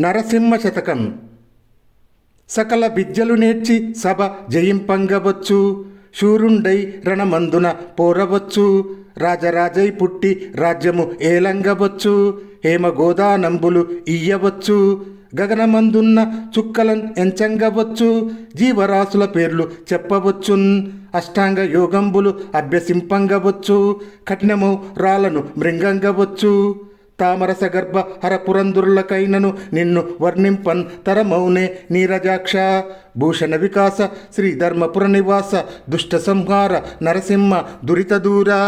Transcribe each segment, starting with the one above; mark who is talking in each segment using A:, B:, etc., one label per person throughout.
A: నరసింహ శతకం. సకల విద్యలు నేర్చి సభ జయింపంగవచ్చు. శూరుండై రణమందున పోరవచ్చు. రాజరాజై పుట్టి రాజ్యము ఏలంగవచ్చు. హేమ గోదానంబులు ఇయ్యవచ్చు. గగనమందున్న చుక్కలన్ ఎంచంగవచ్చు. జీవరాశుల పేర్లు చెప్పవచ్చున్. అష్టాంగ యోగంబులు అభ్యసింపంగవచ్చు. కఠినము రాలను మృంగంగవచ్చు. తామరస గర్భ హరపురందురులకైనను నిన్ను వర్ణింపన్ తరమౌనే నీరజాక్ష. భూషణ వికాస శ్రీ ధర్మపుర నివాస దుష్ట సంహార నరసింహ దురిత దూరా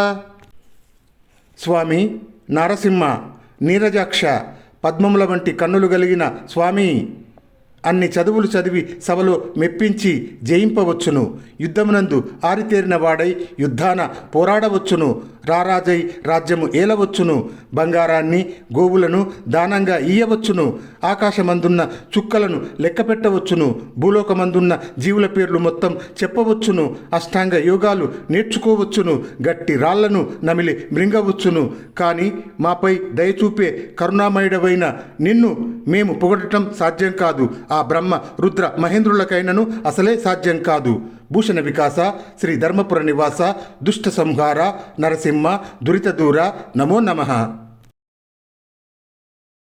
A: స్వామి నారసింహ నీరజాక్ష పద్మముల వంటి కన్నులు కలిగిన స్వామి. అన్ని చదువులు చదివి సభలో మెప్పించి జయింపవచ్చును. యుద్ధమునందు ఆరితేరిన వాడై యుద్ధాన పోరాడవచ్చును. రారాజై రాజ్యము ఏలవచ్చును. బంగారాన్ని గోవులను దానంగా ఇయ్యవచ్చును ఆకాశమందున్న చుక్కలను లెక్కపెట్టవచ్చును. భూలోకమందున్న జీవుల పేర్లు మొత్తం చెప్పవచ్చును. అష్టాంగ యోగాలు నేర్చుకోవచ్చును. గట్టి రాళ్ళను నమిలి మృంగవచ్చును. కానీ మాపై దయచూపే కరుణామయుడవైన నిన్ను మేము పొగడటం సాధ్యం కాదు. ఆ బ్రహ్మ రుద్ర మహేంద్రులకైనను అసలే సాధ్యం కాదు. భూషణ వికాస శ్రీ ధర్మపుర నివాస దుష్ట సంహార నరసింహ దురిత దూర నమో నమః.